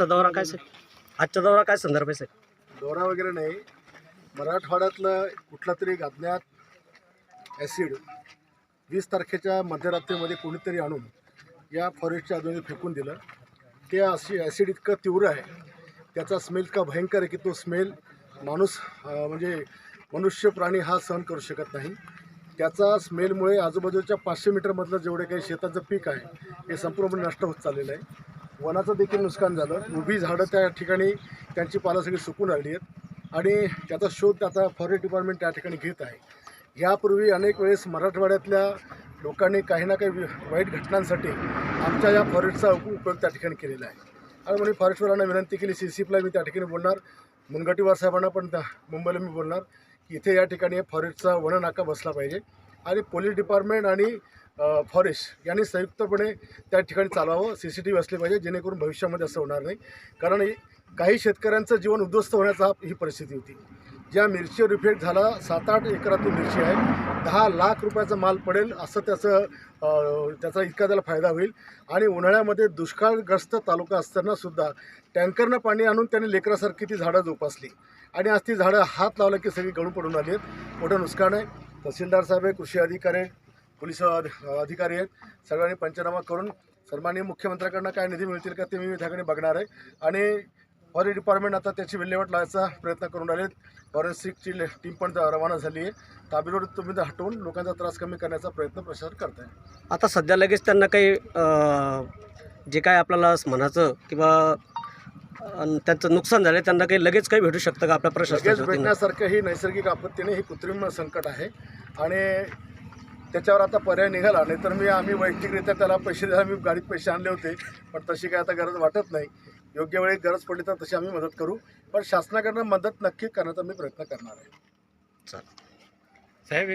आजचा दौरा काय साहेब आजचा दौरा काय संदर्भ आहे साहेब दौरा वगैरे नाही. मराठवाड्यातलं कुठला तरी एक अज्ञात ॲसिड वीस तारखेच्या मध्यरात्रीमध्ये कोणीतरी आणून या फॉरेस्टच्या आजूबाजूला फेकून दिलं. ते अशी ॲसिड इतकं तीव्र आहे. त्याचा स्मेल इतका भयंकर आहे की तो स्मेल माणूस अं, म्हणजे मनुष्य प्राणी हा सहन करू शकत नाही. त्याचा स्मेलमुळे आजूबाजूच्या पाचशे मीटरमधलं जेवढे काही शेताचं पीक आहे हे संपूर्णपणे नष्ट होत चाललेलं आहे. वनाचं देखील नुकसान झालं. उभी झाडं त्या ठिकाणी त्यांची पानं सगळी सुकून आली आहेत. आणि त्याचा शोध आता फॉरेस्ट डिपार्टमेंट त्या ठिकाणी घेत आहे. यापूर्वी अनेक वेळेस मराठवाड्यातल्या लोकांनी काही ना काही वाईट घटनांसाठी आमच्या या फॉरेस्टचा उपयोग त्या ठिकाणी केलेला आहे. आणि म्हणून फॉरेस्टवाल्यांना विनंती केली सी सी मी त्या ठिकाणी बोलणार. मुनगटीवार साहेबांना पण मुंबईला मी बोलणार की इथे या ठिकाणी फॉरेस्टचा वननाका बसला पाहिजे. आणि पोलीस डिपार्टमेंट आणि फॉरेस्ट यांनी संयुक्तपणे त्या ठिकाणी चालवावं सी सी टी व्ही असले पाहिजे जेणेकरून भविष्यामध्ये असं होणार नाही. कारण काही शेतकऱ्यांचं जीवन उद्ध्वस्त होण्याचा ही परिस्थिती होती. ज्या मिरचीवर इफेक्ट झाला सात आठ एकरातली मिरची आहे दहा लाख रुपयाचा माल पडेल असं त्याचं त्याचा इतका त्याला फायदा होईल. आणि उन्हाळ्यामध्ये दुष्काळग्रस्त तालुका असताना सुद्धा टँकरनं पाणी आणून त्याने लेकरासारखी ती झाडं जोपासली. आणि आज ती झाडं हात लावलं की सगळी गळून पडून आली आहेत. मोठं नुकसान आहे. तहसीलदार साहेब आहे कृषी अधिकारी आहे. पोलीस अधि- अधिकारी आहेत. सगळ्यांनी पंचनामा करून सन्माननीय मुख्यमंत्र्याकडनं काय निधी मिळतील का ते मी त्याकडे बघणार आहे. आणि फॉरेस्ट डिपार्टमेंट आता त्याची विल्हेवाट लावायचा प्रयत्न करून राहिले फॉरेन्सिकची टीम पण रवाना झाली आहे. ताबडतोब तुम्ही हटवून लोकांचा त्रास कमी करण्याचा प्रयत्न प्रशासन करत आहे आता सध्या लगेच त्यांना काही जे काय आपल्याला म्हणायचं किंवा त्यांचं नुकसान झालं त्यांना काही लगेच काही भेटू शकतं का आपल्या वतीनं? भेटण्यासारखं ही नैसर्गिक आपत्ती नाही ही कृत्रिम संकट आहे. आणि त्याच्यावर आता पर्याय निघाला. नाही तर मी आम्ही वैयक्तिकरित्या त्याला पैसे द्यायला मी गाडीत पैसे आणले होते. पण तशी काय आता गरज वाटत नाही. योग्य वेळी गरज पडली तर तशी आम्ही मदत करू. पण शासनाकडनं मदत नक्की करण्याचा मी प्रयत्न करणार आहे. साहेब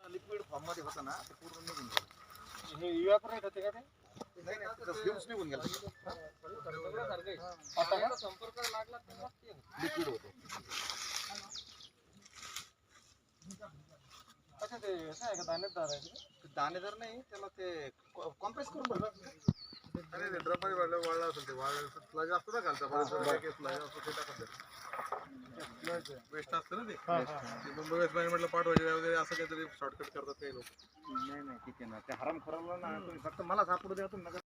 मध्ये होता ना ते पूर्ण निघून गेलं. हे इव्हॅपोरेट होते का ते? नाही नाही त्याचा फ्युम्स निघून गेला. आता संपर्क लागला लिक्विड होतो. अच्छा ते असं आहे का दाणेदार आहे ते? दाणेदार नाही त्याला ते कॉम्प्रेस करून बघा ते ड्रममध्ये वाढलं वाढलं असेल ते वाढलं स्लज असतं ना घालता असतं ते टाकत वेस्ट असतं ना ते. ते मुंबई वेस्ट म्हटलं पाठवायचे वगैरे असं काहीतरी शॉर्टकट करतात काही लोक. नाही नाही ठीक आहे ना. ते हराम खराबला ना तुम्ही फक्त मला सापडू द्या तुम्ही नका